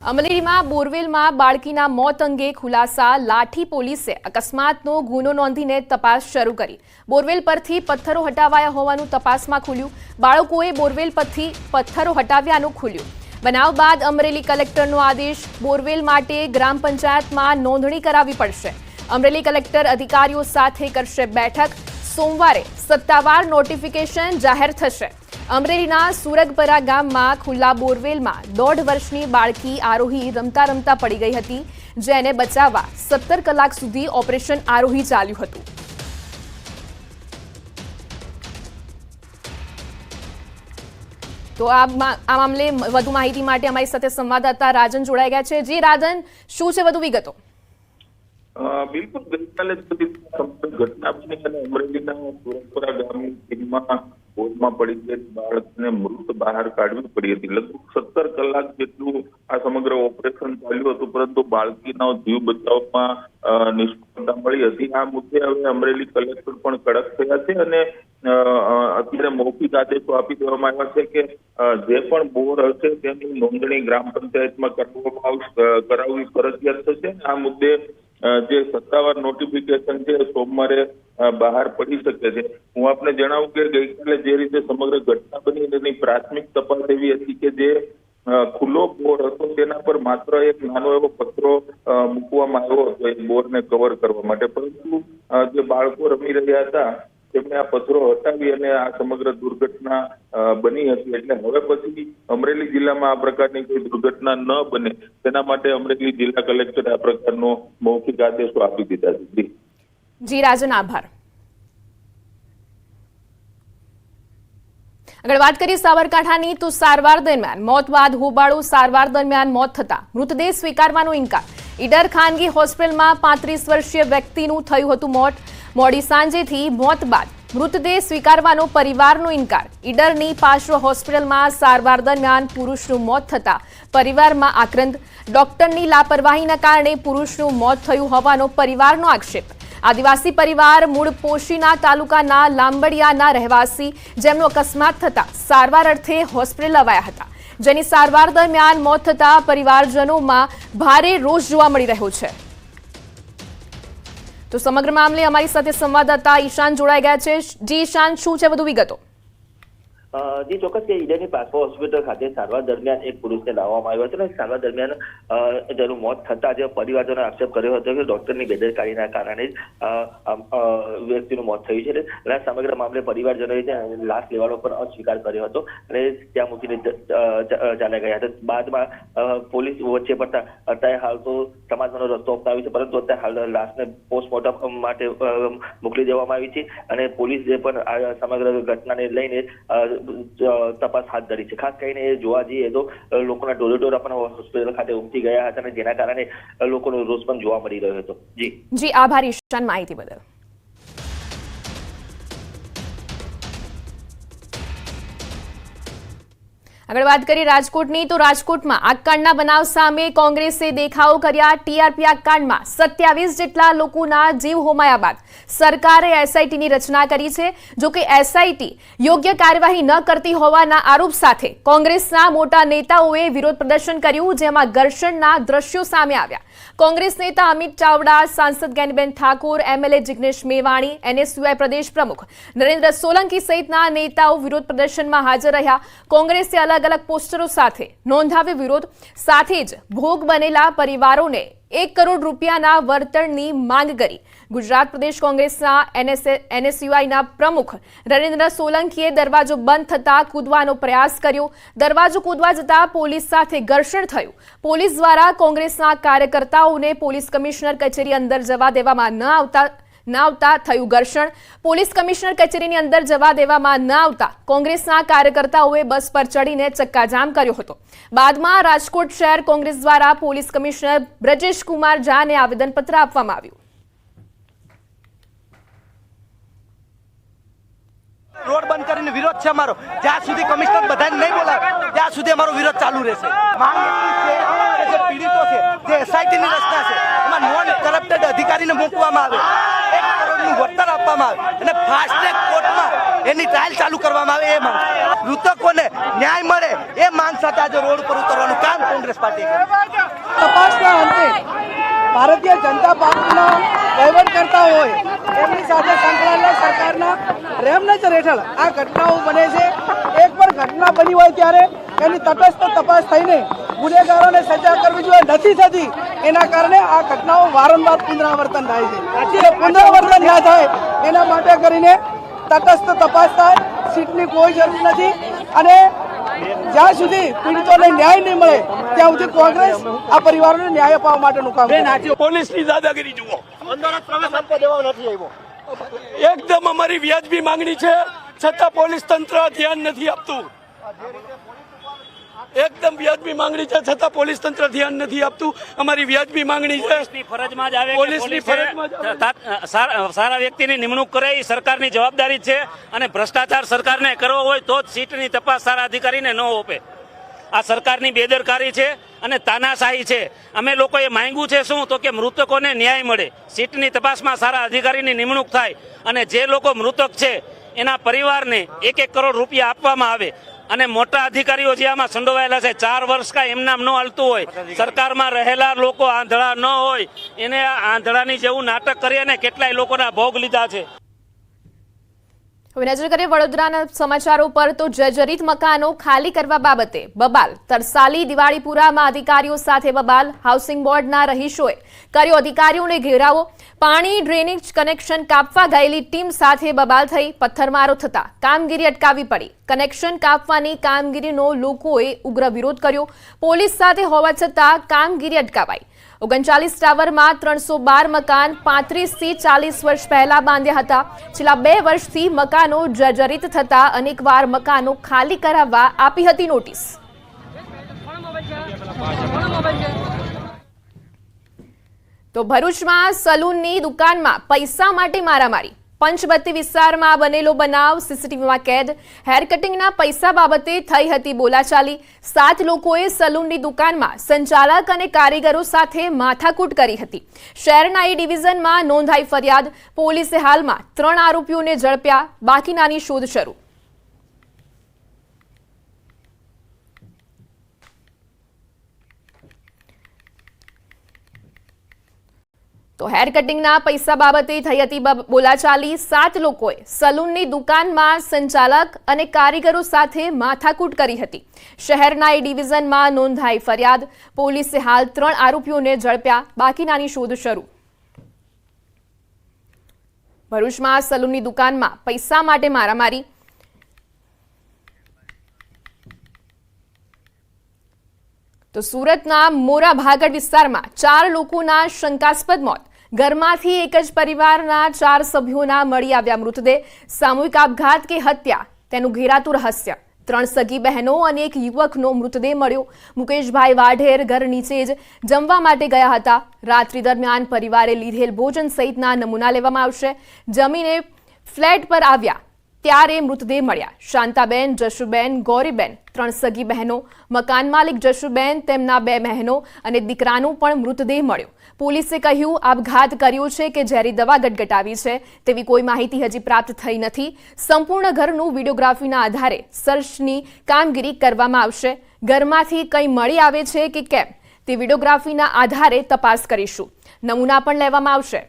અમરેલીમાં બોરવેલમાં બાળકીના મોત અંગે ખુલાસા, લાઠી પોલીસે અકસ્માતનો ગુનો નોંધીને તપાસ શરૂ કરી. બોરવેલ પરથી પથ્થરો હટાવાયા હોવાનું તપાસમાં ખુલ્યું. બાળકોએ બોરવેલ પરથી પથ્થરો હટાવ્યાનું ખુલ્યું. બનાવ બાદ અમરેલી કલેક્ટરનો આદેશ, બોરવેલ માટે ગ્રામ પંચાયતમાં નોંધણી કરાવવી પડશે. અમરેલી કલેક્ટર અધિકારીઓ સાથે કરશે બેઠક. સોમવારે સત્તાવાર નોટિફિકેશન જાહેર થશે. અમરેલીના સુરગપરા ગામમાં ખુલ્લા બોરવેલમાં દોઢ વર્ષની બાળકી આરોહી રમતા રમતા પડી ગઈ હતી, જેને બચાવવા સત્તર કલાક સુધી ઓપરેશન આરોહી ચાલ્યું હતું. તો આ મામલે વધુ માહિતી માટે અમારી સાથે સંવાદદાતા રાજન જોડાઈ ગયા છે. જી, રાજન, શું છે વધુ વિગતો? બિલકુલ ગઈકાલે ઘટના બની અને અમરેલીના સુરગપરા ગામની બોટમાં પડી છે. બાળકને મૃત બહાર કાઢવી પડી હતી. લગભગ સત્તર કલાક જેટલું આ સમગ્ર ઓપરેશન ચાલ્યું હતું, પરંતુ બાળકીનો જીવ બચાવમાં નિષ્ફળતા મળી હતી. આ મુદ્દે હવે અમરેલી કલેક્ટર પણ કડક થયા છે અને અત્યારે મૌખિક આદેશો આપી દેવામાં આવ્યા છે કે જે પણ બોર હશે તેની નોંધણી ગ્રામ પંચાયતમાં કરવામાં આવશે કરાવવી ફરજિયાત થશે. આ મુદ્દે જે સત્તાવાર નોટિફિકેશન છે સોમવારે બહાર પડી શકે છે. હું આપને જણાવું કે ગઈકાલે જે રીતે સમગ્ર ઘટના બની તેની પ્રાથમિક તપાસ એવી હતી કે જે ખુલ્લો બોર હતો તેના પર માત્ર એક નાનો એવો પથરો મૂકવામાં આવ્યો હતો એ બોરને કવર કરવા માટે. પરંતુ જે બાળકો રમી રહ્યા હતા તેમણે આ પથ્થરો હટાવી અને આ સમગ્ર દુર્ઘટના બની હતી. એટલે હવે પછી અમરેલી જિલ્લામાં આ પ્રકારની કોઈ દુર્ઘટના ન બને. તેના માટે અમરેલી જિલ્લા કલેક્ટરે આ પ્રકારનો મૌખિક આદેશો આપી દીધા છે. જી. રાજન આભાર. આગળ વાત કરીએ સાબરકાંઠાની, તો સારવાર દરમિયાન મોત બાદ હોબાળો સારવાર દરમિયાન મોત થતા મૃતદેહ સ્વીકારવાનો ઇનકાર. ઈડર ખાનગી હોસ્પિટલમાં પાંત્રીસ વર્ષીય વ્યક્તિનું થયું હતું મોત. મોડી સાંજેથી મોત બાદ મૃતદેહ સ્વીકારવાનો પરિવારનો ઇનકાર. ઈડરની પાર્શ્વ હોસ્પિટલમાં સારવાર દરમિયાન પુરુષનું મોત થતા પરિવારમાં આક્રંદ. ડોક્ટરની લાપરવાહીના કારણે પુરુષનું મોત થયું હોવાનો પરિવારનો આક્ષેપ. આદિવાસી પરિવાર મૂળ પોશીના તાલુકાના લાંબડિયાના રહેવાસી જેમનો અકસ્માત થતા સારવાર અર્થે હોસ્પિટલ લવાયા હતા. જેની સારવાર દરમિયાન મોત થતા પરિવારજનોમાં ભારે રોષ જોવા મળી રહ્યો છે. તો સમગ્ર મામલે અમારી સાથે સંવાદદાતા ઈશાન જોડાઈ ગયા છે. જી ઈશાન, શું છે વધુ વિગતો? જી ચોક્કસ કે ઈડરની પાસપો હોસ્પિટલ ખાતે સારવાર દરમિયાન એક પુરુષને લાવવામાં આવ્યો હતો અને સારવાર દરમિયાન તેનું મોત થતા જે પરિવારજનો આક્ષેપ કર્યો હતો કે ડોક્ટરની બેદરકારીના કારણે જ વ્યક્તિનું મોત થયું છે અને સમગ્ર મામલે પરિવારજનોએ લાશ લેવાનો પણ અસ્વીકાર કર્યો હતો અને ત્યાં મૂકીને ચાલ્યા ગયા હતા. બાદમાં પોલીસ વચ્ચે પણ અત્યારે હાલ તો સમાજનો રસ્તો અપનાવ્યો છે, પરંતુ અત્યારે હાલ લાશને પોસ્ટમોર્ટમ માટે મોકલી દેવામાં આવી છે અને પોલીસ જે પણ સમગ્ર ઘટનાને લઈને તપાસ હાથ ધરી છે. ખાસ કરીને જોવા જઈએ તો લોકોના ટોરેટોરા પણ હોસ્પિટલ ખાતે ઉમટી ગયા હતા અને જેના કારણે લોકોનો રોષ પણ જોવા મળી રહ્યો હતો. જી. જી, આભાર. ઈશાન માહિતી બદલ. આગળ વાત કરીએ રાજકોટની, તો રાજકોટમાં આગકાંડના બનાવ સામે કોંગ્રેસે દેખાવો કર્યા. ટીઆરપી આગકાંડમાં સત્યાવીસ જેટલા લોકોના જીવ હોમાયા બાદ સરકારે એસઆઈટીની રચના કરી છે. જો કે એસઆઈટી યોગ્ય કાર્યવાહી ન કરતી હોવાના આરોપ સાથે કોંગ્રેસના મોટા નેતાઓએ વિરોધ પ્રદર્શન કર્યું, જેમાં ઘર્ષણના દ્રશ્યો સામે આવ્યા. કોંગ્રેસ નેતા અમિત ચાવડા, સાંસદ જ્ઞાનીબેન ઠાકોર, એમએલએ જિગ્નેશ મેવાણી, એનએસયુઆઈ પ્રદેશ પ્રમુખ નરેન્દ્ર સોલંકી સહિતના નેતાઓ વિરોધ પ્રદર્શનમાં હાજર રહ્યા. કોંગ્રેસે અલગ અલગ પોસ્ટરો સાથે નોંધાવ્યો વિરોધ. સાથે જ ભોગ બનેલા પરિવારોને એક કરોડ રૂપિયાના વળતરની માંગ કરી. ગુજરાત પ્રદેશ કોંગ્રેસના એનએસયુઆઈના પ્રમુખ નરેન્દ્ર સોલંકીએ દરવાજો બંધ થતા કૂદવાનો પ્રયાસ કર્યો. દરવાજો કૂદવા જતા પોલીસ સાથે ઘર્ષણ થયું. પોલીસ દ્વારા કોંગ્રેસના કાર્યકર્તાઓને પોલીસ કમિશનર કચેરી અંદર જવા દેવામાં ન આવતા ન આવતા થયું ઘર્ષણ. પોલીસ કમિશનર કચેરીની અંદર જવા દેવામાં ન આવતા કોંગ્રેસના કાર્યકર્તાઓએ બસ પર ચડીને ચક્કાજામ કર્યો હતો. બાદમાં રાજકોટ શહેર કોંગ્રેસ દ્વારા પોલીસ કમિશનર બ્રજેશ કુમાર ઝાને આવેદનપત્ર આપવામાં આવ્યું. રોડ બંધ કરીને વિરોધ છે અમારો. જ્યાં સુધી કમિશનર બધાને નહીં બોલાવે, ત્યાં સુધી અમારો વિરોધ ચાલુ રહેશે. જે પીડિતો છે, જે એસઆઈટી ની રચના છે, એમાં નોન કરપ્ટેડ અધિકારીને મૂકવામાં આવે. એક કરોડનું વળતર આપવામાં આવે. અને ફાસ્ટ ટ્રેક કોર્ટમાં એની ટ્રાયલ ચાલુ કરવામાં આવે એ માંગ. મૃતકોને ન્યાય મળે એ માંગ સાથે આજે રોડ પર ઉતરવાનું કામ કોંગ્રેસ પાર્ટી તપાસના અંતે ભારતીય જનતા પાર્ટીના વહીવટ કરતા હોય એમની સાથે સંકળાયેલા સરકારના રેમનેચર હેઠળ આ ઘટનાઓ બને છે. એક પણ ઘટના બની હોય ત્યારે એની તટસ્થ તપાસ થઈને ગુનેગારોને સજા કરવી જોઈએ. નથી થતી એના કારણે આ ઘટનાઓ વારંવાર પુનરાવર્તન થાય છે. પુનરાવર્તન ના થાય એના માટે કરીને તટસ્થ તપાસ થાય. સીટની કોઈ જરૂર નથી અને જ્યાં સુધી પીડિતોને ન્યાય નહીં મળે ત્યાં સુધી કોંગ્રેસ. આ પરિવારોને ન્યાય અપાવવા માટેનું કામ. પોલીસની દાદાગીરી જુઓ. એકદમ અમારી વ્યાજબી માંગણી છે છતાં પોલીસ તંત્ર ધ્યાન નથી આપતું. એકદમ વ્યાજબી માંગણી છે છતાં પોલીસ તંત્ર ધ્યાન નથી આપતું. અમારી વ્યાજબી માંગણી છે. પોલીસની ફરજમાં જ આવે પોલીસની ફરજમાં જ આવે. તા- સારા સારા વ્યક્તિની નિમણૂક કરે એ સરકારની જવાબદારી છે અને ભ્રષ્ટાચાર સરકારને કરવો હોય તો જ સીટની તપાસ સારા અધિકારીને ન ઓપે. આ સરકારની બેદરકારી છે અને તાનાશાહી છે. અમે લોકોએ માંગ્યું છે શું? તો કે મૃતકોને ન્યાય મળે. સીટની તપાસમાં સારા અધિકારીની નિમણૂક થાય અને જે લોકો મૃતક છે એના પરિવારને એક એક કરોડ રૂપિયા આપવામાં આવે. અને મોટા અધિકારીઓ જે આમાં સંડોવાયેલા છે ચાર વર્ષ કાંઈ એમનામ ન હાલતું હોય. સરકારમાં રહેલા લોકો આંધળા ન હોય. એને આંધળાની જેવું નાટક કરી અને કેટલાય લોકોના ભોગ લીધા છે. નજર કરીએ વડોદરાના સમાચારો પર તો જર્જરિત મકાનો ખાલી કરવા બાબતે બબાલ. તરસાલી, દિવાળીપુરામાં અધિકારીઓ સાથે બબાલ. હાઉસિંગ બોર્ડના રહીશોએ કર્યો અધિકારીઓને ઘેરાવો. પાણી, ડ્રેનેજ કનેક્શન કાપવા ગયેલી ટીમ સાથે બબાલ થઈ. પથ્થરમારો થતા કામગીરી અટકાવી પડી. કનેક્શન કાપવાની કામગીરીનો લોકોએ ઉગ્ર વિરોધ કર્યો. પોલીસ સાથે હોવા છતાં કામગીરી અટકાવાઈ. ઓગણચાલીસ ટાવરમાં ત્રણસો બાર મકાન પાંત્રીસથી ચાલીસ વર્ષ પહેલા બાંધ્યા હતા. છેલ્લા બે વર્ષથી મકાનો જર્જરિત થતા અનેકવાર મકાનો ખાલી કરાવવા આપી હતી નોટિસ. તો ભરૂચમાં સલૂનની દુકાનમાં પૈસા માટે મારામારી. પંચબત્તી વિસ્તારમાં બનેલો બનાવ સીસીટીવીમાં કેદ. હેર કટિંગના પૈસા બાબતે થઈ હતી બોલાચાલી. સાત લોકોએ સલૂનની દુકાનમાં સંચાલક અને કારીગરો સાથે માથાકૂટ કરી હતી. શહેરના એ ડિવિઝનમાં નોંધાઈ ફરિયાદ. પોલીસે હાલમાં ત્રણ આરોપીઓને ઝડપ્યા. બાકીનાની શોધ શરૂ તો હેર કટિંગના પૈસા બાબતે થઈ હતી બોલાચાલી. સાત લોકોએ સલૂનની દુકાનમાં સંચાલક અને કારીગરો સાથે માથાકૂટ કરી હતી. શહેરના એ ડિવિઝનમાં નોંધાઈ ફરિયાદ. પોલીસે હાલ ત્રણ આરોપીઓને ઝડપ્યા. બાકીનાની શોધ શરૂ. ભરૂચમાં સલૂનની દુકાનમાં પૈસા માટે મારામારી. તો સુરતના મોરા ભાગડ વિસ્તારમાં ચાર લોકોના શંકાસ્પદ મોત. ઘરમાંથી એક જ પરિવારના ચાર સભ્યોના મળી આવ્યા મૃતદેહ, સામૂહિક આપઘાત કે હત્યા. તેનું ઘેરાતું રહસ્ય. ત્રણ સગી બહેનો અને એક યુવકનો મૃતદેહ મળ્યો. મુકેશભાઈ વાઢેર ઘર નીચે જ જમવા માટે ગયા હતા. રાત્રિ દરમિયાન પરિવારે લીધેલ ભોજન સહિતના નમૂના લેવામાં આવશે. જમીને ફ્લેટ પર આવ્યા. ત્યારે મૃતદેહ મળ્યા. શાંતાબેન, જશુબેન, ગૌરીબેન, ત્રણ સગી બહેનો. મકાન માલિક જશુબેન, તેમના બે બહેનો અને દીકરાનો પણ મૃતદેહ મળ્યો. પોલીસે કહ્યું, આપઘાત કર્યો છે કે ઝેરી દવા ગટગટાવી છે, તેવી કોઈ માહિતી હજી પ્રાપ્ત થઈ નથી. સંપૂર્ણ ઘરનું વિડીયોગ્રાફીના આધારે સર્ચની કામગીરી કરવામાં આવશે. ઘરમાંથી કંઈ મળી આવે છે કે કેમ, તે વિડીયોગ્રાફીના આધારે તપાસ કરીશું. નમૂના પણ લેવામાં આવશે.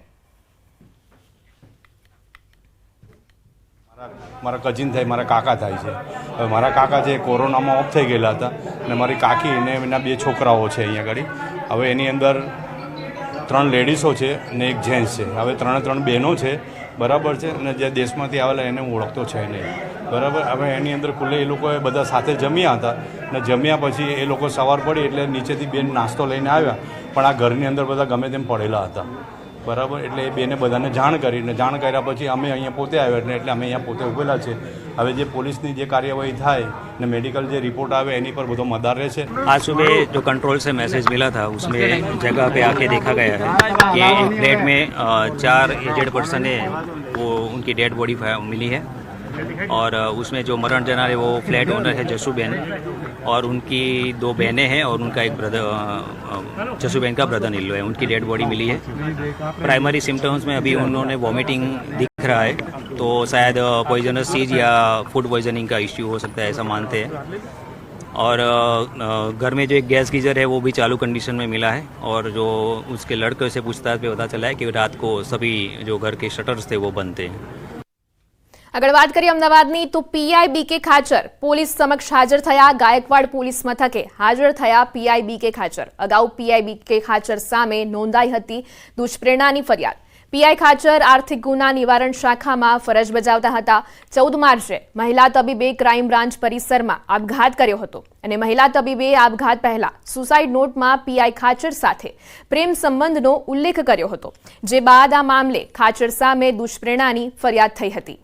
મારા કઝિન થાય, મારા કાકા થાય છે. હવે મારા કાકા એ કોરોનામાં ઓફ થઈ ગયેલા હતા અને મારી કાકી અને એના બે છોકરાઓ છે અહીંયા આગળ. હવે એની અંદર ત્રણ લેડીઝો છે અને એક જેન્ટ્સ છે. હવે ત્રણે ત્રણ બહેનો છે. બરાબર છે? અને જે દેશમાંથી આવેલા એને હું ઓળખતો છે નહીં. બરાબર? હવે એની અંદર ખુલ્લે એ લોકોએ બધા સાથે જમ્યા હતા અને જમ્યા પછી એ લોકો સવાર પડી એટલે નીચેથી બેન નાસ્તો લઈને આવ્યા. પણ આ ઘરની અંદર બધા ગમે તેમ પડેલા હતા. બરાબર એટલે એ બેને બધાને જાણ કરી ને જાણ કર્યા પછી અમે અહીંયા પોતે આવ્યા એટલે એટલે અમે અહીંયા પોતે ઉભેલા છે હવે જે પોલીસની જે કાર્યવાહી થાય ને મેડિકલ જે રિપોર્ટ આવે એની પર બધો મદાર રહે છે आज सुबह जो कंट्रोल से मैसेज मिला था उसमें जगह पे आके देखा गया है कि एक फ्लैट में अ, चार एजेड पर्सन है वो उनकी डेड बॉडी मिली है और अ, उसमें जो मरण जना है वो फ्लैट ओनर है जसूबेन और उनकी दो बहनें हैं और उनका एक ब्रदर जसूबेन का ब्रदर इन लो है। उनकी डेड बॉडी मिली है। प्राइमरी सिम्टम्स में अभी उन्होंने वॉमिटिंग दिख रहा है तो शायद पॉइजनस चीज़ या फ़ूड पॉइजनिंग का इश्यू हो सकता है, ऐसा मानते हैं। और घर में जो एक गैस गीजर है, वो भी चालू कंडीशन में मिला है और जो उसके लड़के से पूछताछ पे पता चला है कि रात को सभी जो घर के शटर्स थे, वो बंद थे। આગળ વાત કરીએ અમદાવાદની, તો પીઆઈ બીકે ખાચર. પોલીસ સમક્ષ હાજર થયા ગાયકવાડ પોલીસ મથકે. હાજર થયા પીઆઈ બીકે ખાચર. અગાઉ પીઆઈ બીકે ખાચર સામે નોંધાઈ હતી દુષ્પ્રેરણાની ફરિયાદ. પીઆઈ ખાચર આર્થિક ગુના નિવારણ શાખામાં ફરજ બજાવતા હતા. ચૌદ માર્ચે મહિલા તબીબે ક્રાઇમ બ્રાન્ચ પરિસરમાં આપઘાત કર્યો હતો અને મહિલા તબીબે આપઘાત પહેલા સુસાઇડ નોટમાં પીઆઈ ખાચર સાથે પ્રેમ સંબંધનો ઉલ્લેખ કર્યો હતો, જે બાદ આ મામલે ખાચર સામે દુષ્પ્રેરણાની ફરિયાદ થઈ હતી.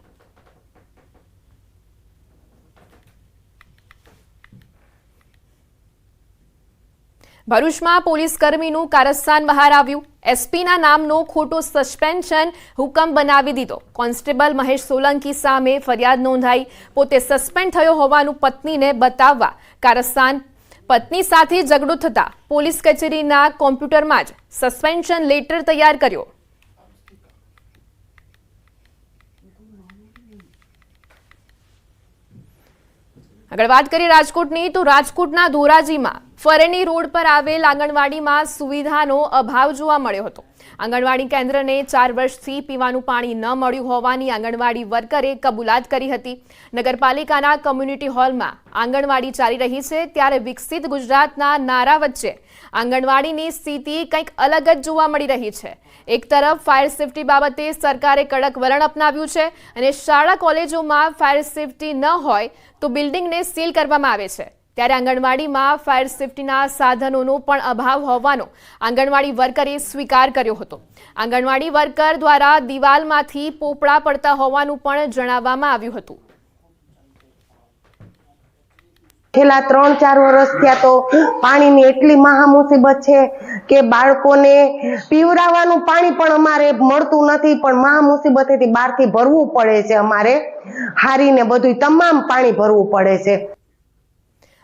ભરૂચમાં પોલીસ કર્મીનું કારસ્તાન બહાર આવ્યું. એસપીના નામનો ખોટો સસ્પેન્શન હુકમ બનાવી દીધો. કોન્સ્ટેબલ મહેશ સોલંકી સામે ફરિયાદ નોંધાઈ. પોતે સસ્પેન્ડ થયો હોવાનું પત્નીને બતાવવા કારસ્તાન. પત્ની સાથે ઝઘડો થતા પોલીસ કચેરીના કોમ્પ્યુટરમાં જ સસ્પેન્શન લેટર તૈયાર કર્યો. આગળ વાત કરીએ રાજકોટની, તો રાજકોટના ધોરાજીમાં ફરેની રોડ પર આવેલ આંગણવાડીમાં સુવિધાનો અભાવ જોવા મળ્યો હતો. આંગણવાડી કેન્દ્રને ચાર વર્ષથી પીવાનું પાણી ન મળ્યું હોવાની આંગણવાડી વર્કરે કબૂલાત કરી હતી. નગરપાલિકાના કમ્યુનિટી હોલમાં આંગણવાડી ચાલી રહી છે ત્યારે વિકસિત ગુજરાતના નારા વચ્ચે આંગણવાડીની સ્થિતિ કંઈક અલગ જ જોવા મળી રહી છે. એક તરફ ફાયર સેફટી બાબતે સરકારે કડક વલણ અપનાવ્યું છે અને શાળા કોલેજોમાં ફાયર સેફટી ન હોય તો બિલ્ડિંગને સીલ કરવામાં આવે છે. ત્યારે આંગણવાડીમાં ફાયર સેફટીના સાધનોનો પણ અભાવ હોવાનો આંગણવાડી વર્કરે સ્વીકાર કર્યો હતો. આંગણવાડી વર્કર દ્વારા દિવાલમાંથી પોપડા પડતા હોવાનું પણ જણાવવામાં આવ્યું હતું. છેલ્લા ત્રણ ચાર વર્ષ થયા તો પાણીની એટલી મહા મુસીબત છે કે બાળકોને પીવરાવાનું પાણી પણ અમારે મળતું નથી, પણ મહા મુસીબતેથી બહારથી ભરવું પડે છે અમારે. હારીને બધું તમામ પાણી ભરવું પડે છે.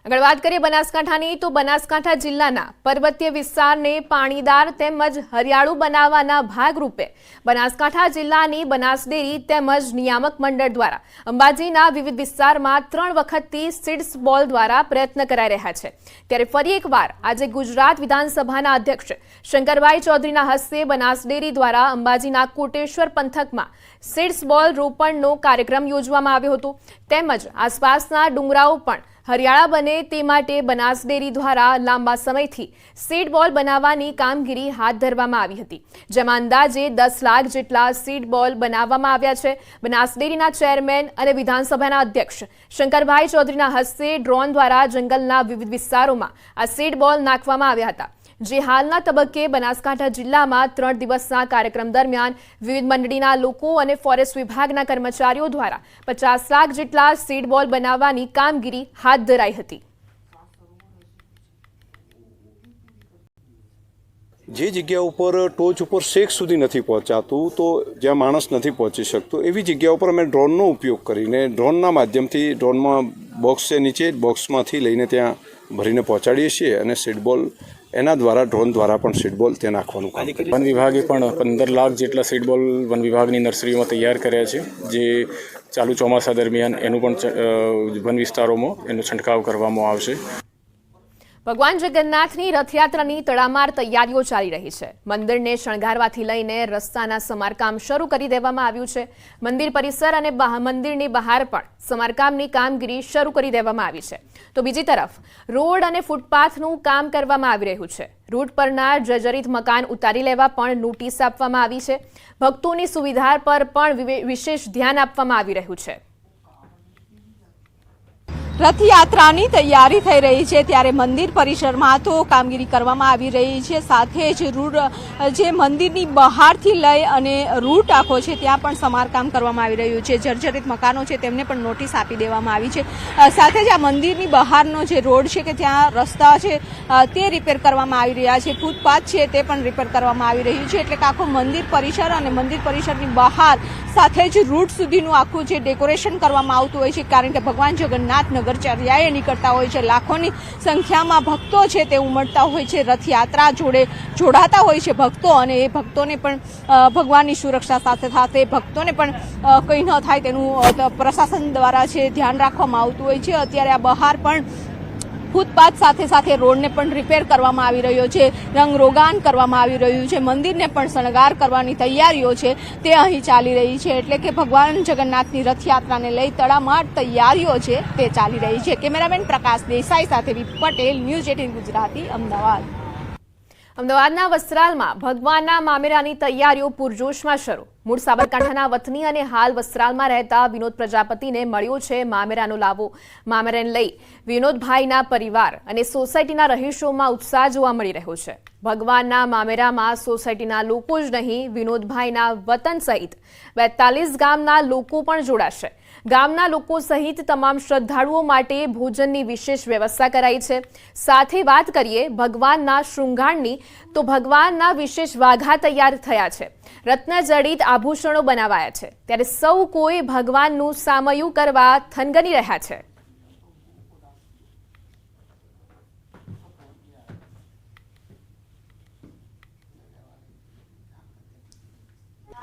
આગળ વાત કરીએ બનાસકાંઠાની, તો બનાસકાંઠા જિલ્લાના પર્વતીય વિસ્તારને પાણીદાર તેમજ હરિયાળું બનાવવાના ભાગરૂપે બનાસકાંઠા જિલ્લાની બનાસડેરી તેમજ નિયામક મંડળ દ્વારા અંબાજીના વિવિધ વિસ્તારમાં ત્રણ વખતથી સીડ્સ બોલ દ્વારા પ્રયત્ન કરાઈ રહ્યા છે. ત્યારે ફરી એકવાર આજે ગુજરાત વિધાનસભાના અધ્યક્ષ શંકરભાઈ ચૌધરીના હસ્તે બનાસડેરી દ્વારા અંબાજીના કોટેશ્વર પંથકમાં સીડ્સ બોલ રોપણનો કાર્યક્રમ યોજવામાં આવ્યો હતો. તેમજ આસપાસના ડુંગરાઓ પણ હરિયાળા બને તે માટે બનાસ ડેરી દ્વારા લાંબા સમયથી સીડ બોલ બનાવવાની કામગીરી હાથ ધરવામાં આવી હતી. જેમાં અંદાજે દસ લાખ જેટલા સીડ બોલ બનાવવામાં આવ્યા છે. બનાસ ડેરીના ચેરમેન અને વિધાનસભાના અધ્યક્ષ શંકરભાઈ ચૌધરીના હસ્તે ડ્રોન દ્વારા જંગલના વિવિધ વિસ્તારોમાં આ સીડ બોલ નાખવામાં આવ્યા હતા. જે હાલના તબક્કે બનાસકાંઠા જિલ્લામાં ત્રણ દિવસના કાર્યક્રમ દરમિયાન વિવિધ મંડળીના લોકો અને ફોરેસ્ટ વિભાગના કર્મચારીઓ દ્વારા પચાસ લાખ જેટલા સીડ બોલ બનાવવાની કામગીરી હાથ ધરાઈ હતી. જે જગ્યા ઉપર ટોચ ઉપર શેક સુધી નથી પહોંચાતું, તો જ્યાં માણસ નથી પહોંચી શકતો, એવી જગ્યા ઉપર અમે ડ્રોનનો ઉપયોગ કરીને ડ્રોનના માધ્યમથી ડ્રોનમાં બોક્સ છે નીચે, બોક્સમાંથી લઈને ત્યાં ભરીને પહોંચાડીએ છીએ અને સીડબોલ એના દ્વારા ડ્રોન દ્વારા પણ સીડબોલ તે નાખવાનું કામ વન વિભાગે પણ પંદર લાખ જેટલા સીડબોલ વન વિભાગની નર્સરીમાં તૈયાર કર્યા છે જે ચાલુ ચોમાસા દરમિયાન એનું પણ વન વિસ્તારોમાં એનો છંટકાવ કરવામાં આવશે. ભગવાન જગન્નાથની રથયાત્રાની તડામાર તૈયારીઓ ચાલી રહી છે. મંદિરને શણગારવાથી લઈને રસ્તાના સમારકામ શરૂ કરી દેવામાં આવ્યું છે. મંદિર પરિસર અને મંદિરની બહાર પણ સમારકામની કામગીરી શરૂ કરી દેવામાં આવી છે. તો બીજી તરફ, રોડ અને ફૂટપાથનું કામ કરવામાં આવી રહ્યું છે. રૂટ પરના જર્જરિત મકાન ઉતારી લેવા પણ નોટિસ આપવામાં આવી છે. ભક્તોની સુવિધા પર પણ વિશેષ ધ્યાન આપવામાં આવી રહ્યું છે. રથયાત્રાની તૈયારી થઈ રહી છે ત્યારે મંદિર પરિસરમાં તો કામગીરી કરવામાં આવી રહી છે. સાથે જ રૂટ જે મંદિરની બહારથી લઈ અને રૂટ આખો છે ત્યાં પણ સમારકામ કરવામાં આવી રહ્યું છે. જર્જરિત મકાનો છે તેમને પણ નોટિસ આપી દેવામાં આવી છે. સાથે જ આ મંદિરની બહારનો જે રોડ છે કે ત્યાં રસ્તા છે તે રિપેર કરવામાં આવી રહ્યા છે. ફૂટપાથ છે તે પણ રિપેર કરવામાં આવી રહ્યું છે. એટલે કે આખું મંદિર પરિસર અને મંદિર પરિસરની બહાર સાથે જ રૂટ સુધીનું આખું જે ડેકોરેશન કરવામાં આવતું હોય છે. કારણ કે ભગવાન જગન્નાથ નગર પદચર્યાએ નીકળતા હોય છે. લાખોની સંખ્યામાં ભક્તો છે તે ઉમટતા હોય છે. રથયાત્રા જોડે જોડાતા હોય છે ભક્તો અને એ ભક્તોને પણ ભગવાનની સુરક્ષા સાથે સાથે ભક્તોને પણ કંઈ ન થાય તેનું પ્રશાસન દ્વારા છે ધ્યાન રાખવામાં આવતું હોય છે. અત્યારે આ બહાર પણ ફૂટપાથ સાથે સાથે રોડને પણ રિપેર કરવામાં આવી રહ્યો છે. રંગરોગાન કરવામાં આવી રહ્યું છે. મંદિરને પણ શણગાર કરવાની તૈયારીઓ છે. તે અહીં ચાલી રહી છે. એટલે કે ભગવાન જગન્નાથની રથયાત્રાને લઈ તડામાર તૈયારીઓ છે. તે ચાલી રહી છે. કેમેરામેન પ્રકાશ દેસાઈ સાથે પટેલ, ન્યૂઝ એટીન ગુજરાતી, અમદાવાદ. અમદાવાદના વસ્ત્રાલમાં ભગવાનના મામેરાની તૈયારીઓ પૂરજોશમાં શરૂ. મૂળ સાબરકાંઠાના વતની અને હાલ વસ્ત્રાલમાં રહેતા વિનોદ પ્રજાપતિને મળ્યો છે મામેરાનો લાવો. મામેરાને લઈ વિનોદભાઈના પરિવાર અને સોસાયટીના રહીશોમાં ઉત્સાહ જોવા મળી રહ્યો છે. ભગવાનના મામેરામાં સોસાયટીના લોકો જ નહીં, વિનોદભાઈના વતન સહિત બેતાલીસ ગામના લોકો પણ જોડાશે. ગામના લોકો સહિત તમામ શ્રદ્ધાળુઓ માટે ભોજનની વિશેષ વ્યવસ્થા કરાઈ છે. સાથે વાત કરીએ ભગવાનના શૃંગારની, તો ભગવાનના વિશેષ વાઘા તૈયાર થયા છે. રત્નજડિત આભૂષણો બનાવાયા છે. ત્યારે સૌ કોઈ ભગવાનનું સામયું કરવા થનગની રહ્યા છે.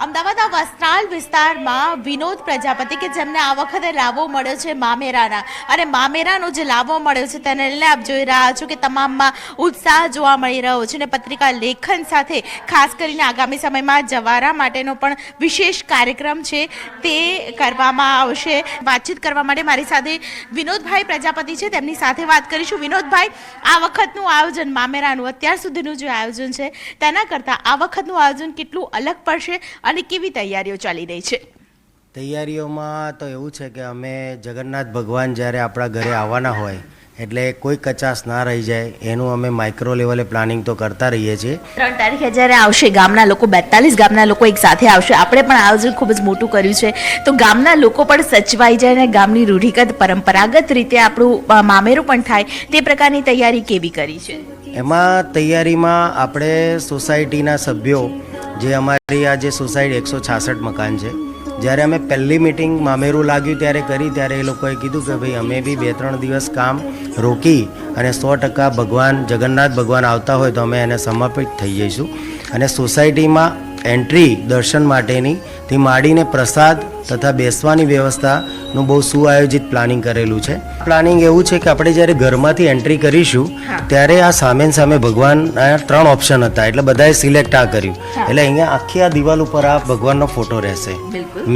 અમદાવાદના વસ્ત્રાલ વિસ્તારમાં વિનોદ પ્રજાપતિ કે જેમને આ વખતે લાવો મળ્યો છે મામેરાના. અને મામેરાનો જે લાવો મળ્યો છે તેને લઈને આપ જોઈ રહ્યા છો કે તમામમાં ઉત્સાહ જોવા મળી રહ્યો છે અને પત્રિકા લેખન સાથે ખાસ કરીને આગામી સમયમાં જવારા માટેનો પણ વિશેષ કાર્યક્રમ છે તે કરવામાં આવશે. વાતચીત કરવા માટે મારી સાથે વિનોદભાઈ પ્રજાપતિ છે. તેમની સાથે વાત કરીશું. વિનોદભાઈ, આ વખતનું આયોજન મામેરાનું અત્યાર સુધીનું જે આયોજન છે તેના કરતાં આ વખતનું આયોજન કેટલું અલગ પડશે? અને કેવી તૈયારીઓ ચાલી રહી છે? તૈયારીઓમાં તો એવું છે કે અમે જગન્નાથ ભગવાન જ્યારે આપણા ઘરે આવવાના હોય એટલે કોઈ કચાશ ના રહી જાય એનું અમે માઇક્રો લેવલે પ્લાનિંગ તો કરતા રહીએ છીએ. ત્રણ તારીખે જ્યારે આવશે ગામના લોકો બેતાલીસ ગામના લોકો એક સાથે આવશે. આપણે પણ આયોજન ખૂબ જ મોટું કર્યું છે. તો ગામના લોકો પણ સચવાઈ જાય અને ગામની રૂઢિગત પરંપરાગત રીતે આપણું મામેરું પણ થાય. તે પ્રકારની તૈયારી કેવી કરી છે? એમાં તૈયારીમાં આપણે સોસાયટીના સભ્યો જે અમારી આ જે એકસો છાસઠ મકાન છે, જ્યારે અમે પહેલી મિટિંગ મામેરું લાગ્યું ત્યારે કરી, ત્યારે એ લોકોએ કીધું કે ભાઈ અમે બી બે ત્રણ દિવસ કામ રોકી અને સો ટકા ભગવાન, જગન્નાથ ભગવાન આવતા હોય તો અમે એને સમર્પિત થઈ જઈશું. અને સોસાયટીમાં એન્ટ્રી દર્શન માટેની થી માંડીને પ્રસાદ તથા બેસવાની વ્યવસ્થાનું બહુ સુઆયોજિત પ્લાનિંગ કરેલું છે. પ્લાનિંગ એવું છે કે આપણે જ્યારે ઘરમાંથી એન્ટ્રી કરીશું ત્યારે આ સામે સામે ભગવાન ત્રણ ઓપ્શન હતા. એટલે બધાએ સિલેક્ટ આ કર્યું. એટલે અહીંયા આખી આ દિવાલ ઉપર આ ભગવાનનો ફોટો રહેશે.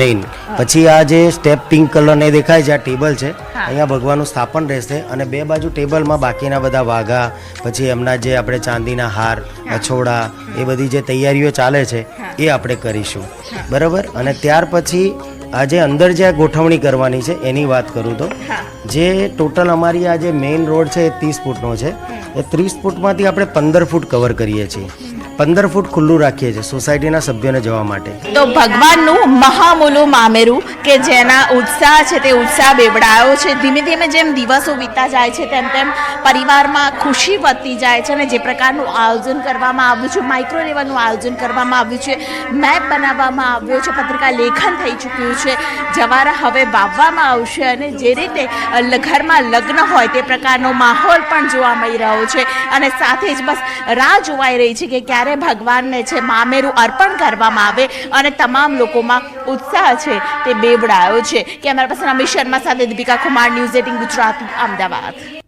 મેઇન પછી આ જે સ્ટેપ પિંક કલરને દેખાય છે આ ટેબલ છે. અહીંયા ભગવાનનું સ્થાપન રહેશે અને બે બાજુ ટેબલમાં બાકીના બધા વાઘા પછી એમના જે આપણે ચાંદીના હાર અછોડા એ બધી જે તૈયારીઓ ચાલે છે એ આપણે કરીશું. બરાબર? અને ત્યાર પછી આજે અંદર જે ગોઠવણી કરવાની છે એની વાત કરું તો. જે ટોટલ અમારી આ જે મેઇન રોડ છે એ ત્રીસ ફૂટનો છે. એ ત્રીસ ફૂટમાંથી આપણે પંદર ફૂટ કવર કરીએ છીએ. પંદર ફૂટ ખુલ્લું રાખીએ છીએ સોસાયટીના સભ્યોને જવા માટે. તો ભગવાનનું મહામૂલું મામેરું કે જેના ઉત્સાહ છે તે ઉત્સાહ બેવડાયો છે. ધીમે ધીમે જેમ દિવસો વીતતા જાય છે તેમ તેમ પરિવારમાં ખુશી વધતી જાય છે અને જે પ્રકારનું આયોજન કરવામાં આવ્યું છે માઇક્રો લેવલનું આયોજન કરવામાં આવ્યું છે મેપ બનાવવામાં આવ્યો છે, પત્રિકા લેખન થઈ ચૂક્યું છે, જવારા હવે વાવવામાં આવશે અને જે રીતે ઘરમાં લગ્ન હોય તે પ્રકારનો માહોલ પણ જોવા મળી રહ્યો છે. અને સાથે જ બસ રાહ જોવાઈ રહી છે કે ક્યારે ભગવાનને છે મામેરું અર્પણ કરવામાં આવે અને તમામ લોકોમાં ઉત્સાહ છે તે બેવડાયો છે. કે અમારા અમિત શર્મા સાથે દીપિકા કુમાર ન્યૂઝ એટીન ગુજરાત, અમદાવાદ.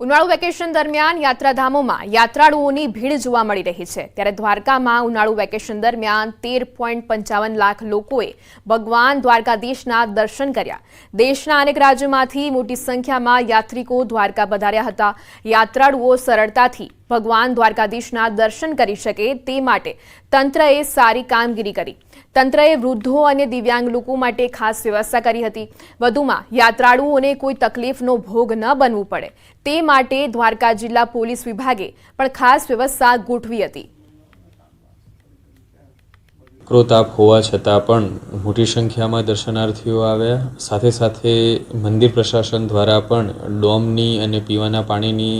ઉનાળુ વેકેશન દરમિયાન યાત્રાધામોમાં યાત્રાળુઓની ભીડ જોવા મળી રહી છે. ત્યારે દ્વારકામાં ઉનાળુ વેકેશન દરમિયાન તેર પોઈન્ટ પંચાવન લાખ લોકોએ ભગવાન દ્વારકાધીશના દર્શન કર્યા. દેશના અનેક રાજ્યોમાંથી મોટી સંખ્યામાં યાત્રિકો દ્વારકા પધાર્યા હતા. યાત્રાળુઓ સરળતાથી ભગવાન દ્વારકાધીશના દર્શન કરી શકે તે માટે તંત્રએ સારી કામગીરી કરી. તંત્રએ વૃદ્ધો અને દિવ્યાંગ લોકો માટે ખાસ વ્યવસ્થા કરી હતી. વધુમાં, યાત્રાળુઓને કોઈ તકલીફનો ભોગ ન બનવું પડે. તે માટે દ્વારકા જિલ્લા પોલીસ વિભાગે પણ ખાસ વ્યવસ્થા ગોઠવી હતી. ક્રોતાપ હોવા છતાં પણ મોટી સંખ્યામાં દર્શનાર્થીઓ આવ્યા. સાથે સાથે મંદિર પ્રશાસન દ્વારા પણ ડોમની અને પીવાના પાણીની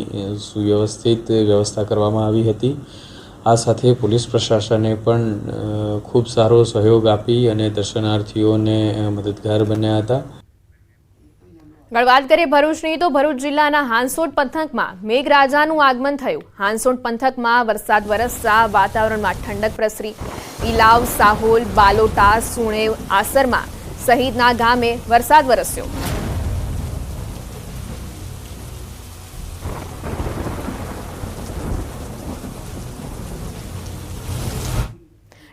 સુવ્યવસ્થિત વ્યવસ્થા કરવામાં આવી હતી. આ સાથે પોલીસ પ્રશાસને પણ ખૂબ સારો સહયોગ આપી અને દર્શનાર્થીઓને મદદગાર બન્યા હતા. વાત કરીએ ભરૂચની, તો ભરૂચ જિલ્લાના હાંસોટ પંથકમાં મેઘરાજાનું આગમન થયું. હાંસોટ પંથકમાં વરસાદ વરસતા વાતાવરણમાં ઠંડક પ્રસરી. ઇલાવ સાહોલ, બાલોટા, સુણેવ આસરમાં સહિતના ગામે વરસાદ વરસ્યો.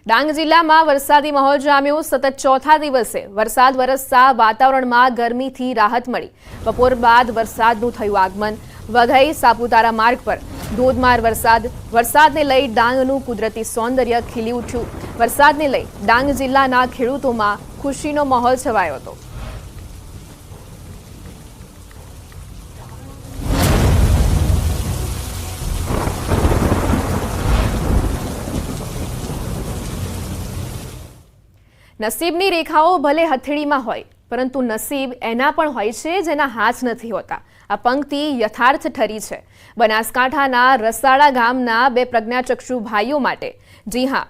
ડાંગ જિલ્લામાં વરસાદી માહોલ જામ્યો. સતત ચોથા દિવસે વરસાદ વરસતા વાતાવરણમાં ગરમીથી રાહત મળી. બપોર બાદ વરસાદનું થયું આગમન. વઘઈ સાપુતારા માર્ગ પર ધોધમાર વરસાદ. વરસાદને લઈ ડાંગનું કુદરતી સૌંદર્ય ખીલી ઉઠ્યું. વરસાદને લઈ ડાંગ જિલ્લાના ખેડૂતોમાં ખુશીનો માહોલ છવાયો હતો. નસીબની રેખાઓ ભલે હથેળીમાં હોય, પરંતુ નસીબ એના પણ હોય છે જેના હાથ નથી હોતા. આ પંક્તિ યથાર્થ ઠરી છે. બનાસકાંઠાના રસાડા ગામના બે પ્રજ્ઞાચક્ષુ ભાઈઓ માટે. જી હા,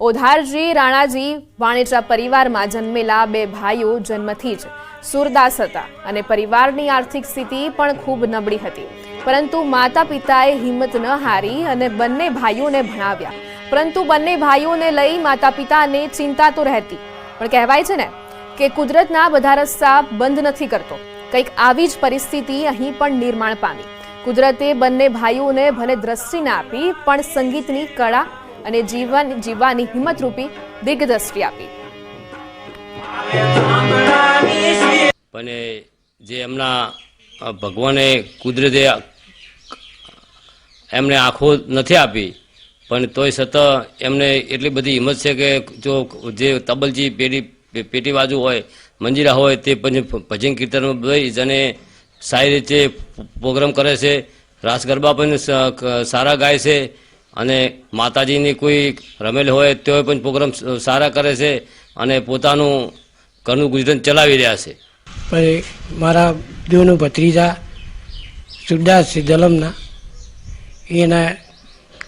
ઓધારજી રાણાજી વાણેચા પરિવારમાં જન્મેલા બે ભાઈઓ જન્મથી જ સુરદાસ હતા અને પરિવારની આર્થિક સ્થિતિ પણ ખૂબ નબળી હતી. પરંતુ માતા પિતાએ હિંમત ન હારી અને બંને ભાઈઓને ભણાવ્યા. પરંતુ બંને ભાઈઓને લઈ માતા પિતાને ચિંતા તો રહેતી. પણ કહેવાય છે ને કે કુદરતના બધા રસ્તા બંધ નથી કરતો. કંઈક આવી જ પરિસ્થિતિ અહીં પણ નિર્માણ પામી. કુદરતે બંને ભાઈઓને ભલે દ્રષ્ટિ ના આપી, પણ સંગીતની કળા અને જીવન જીવવાની હિંમતરૂપી દિગ્દ્રષ્ટિ આપી. પણ જે એમના ભગવાને કુદરતે એમને આંખો નથી આપી પણ તોય છતાં એમને એટલી બધી હિંમત છે કે જો જે તબલજી પેઢી, પેટી બાજુ હોય, મંજીરા હોય, તે ભજન કીર્તનમાં બધી અને સારી રીતે પ્રોગ્રામ કરે છે. રાસ ગરબા પણ સારા ગાય છે અને માતાજીની કોઈ રમેલ હોય તો પણ પ્રોગ્રામ સારા કરે છે અને પોતાનું ઘરનું ગુજરાન ચલાવી રહ્યા છે. પછી મારા દેવનું ભત્રીજા સુરદાસ દલમના એના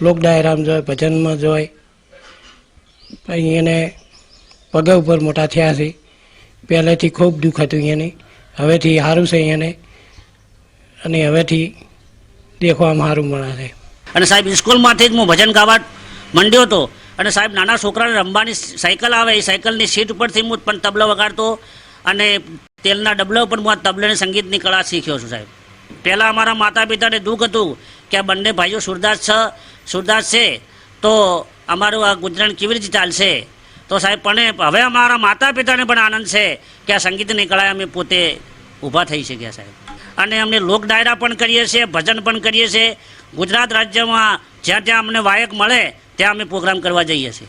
લોક ડાયરામ જોય, ભજનમાં જોય. પછી એને પગ ઉપર મોટા થયા છે. પહેલેથી ખૂબ દુઃખ હતું એને હવેથી સારું છે એને અને હવેથી દેખવામાં સારું મળે છે. અને સાહેબ, સ્કૂલમાંથી જ હું ભજન ગાવા માંડ્યો હતો. અને સાહેબ, નાના છોકરાને રમવાની સાયકલ આવે, એ સાયકલની સીટ ઉપરથી હું પણ તબલો વગાડતો અને તેલના ડબલા ઉપર હું આ તબલાની સંગીતની કળા શીખ્યો છું સાહેબ. પહેલાં અમારા માતા પિતાને દુઃખ હતું કે આ બંને ભાઈઓ સુરદાસ છે. સુરદાસ છે, તો અમારું આ ગુજરાન કેવી રીતે ચાલશે? તો સાહેબ, પણ હવે અમારા માતા પિતાને પણ આનંદ છે કે આ સંગીતની કળાએ અમે પોતે ઊભા થઈ શક્યા સાહેબ. અને અમને લોક ડાયરા પણ કરીએ છીએ, ભજન પણ કરીએ છીએ. ગુજરાત રાજ્યમાં જ્યાં જ્યાં અમને વાયક મળે, ત્યાં અમે પ્રોગ્રામ કરવા જઈએ છીએ.